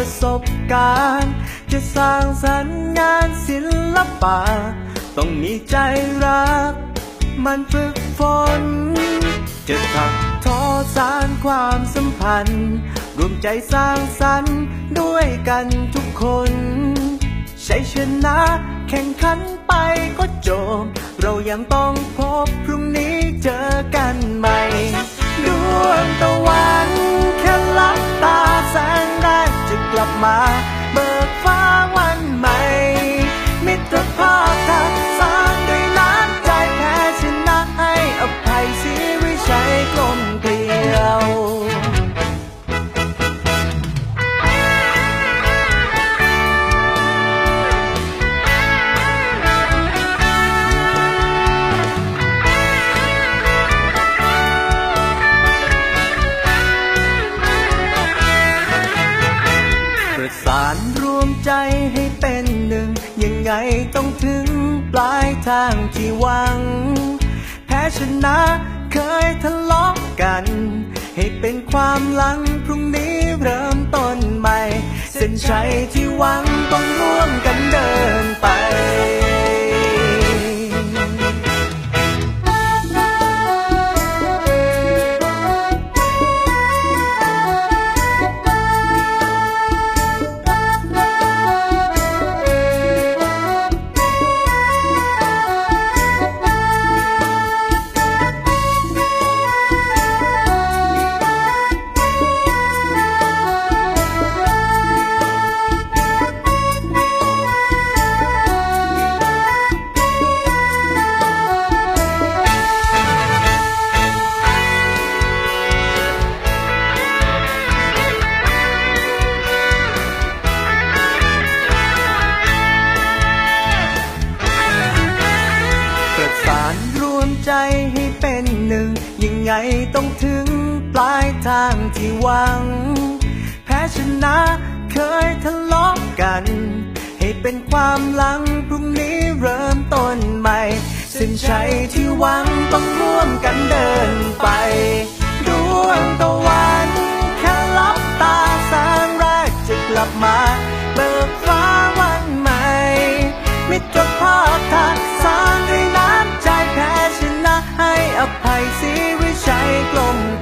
ประสบการณ์ จะสร้างสรรค์งานศิลปะ ต้องมีใจรัก มันฝึกฝน จะถักทอสารความสัมพันธ์ รวมใจสร้างสรรค์ด้วยกันทุกคน ใชัยชนะแข่งขันไปก็จบ เรายังต้องพบพรุ่งนี้เจอกันใหม่ ทางที่หวัง แพ้ชนะเคยทะเลาะกัน ให้เป็นความหลังพรุ่งนี้เริ่มต้นใหม่ เส้นชัยที่หวัง ใจให้เป็นหนึ่ง ยังไงต้องถึงปลายทางที่หวัง แพ้ชนะเคยทะเลาะกัน ให้เป็นความหลังพรุ่งนี้เริ่มต้นใหม่เส้นชัยที่หวังต้องร่วมกันเดินไปดวงตะวันแค่ลับตาแสงแรกจะกลับมา เบิกฟ้าวันใหม่มิตรภาพทักส กลม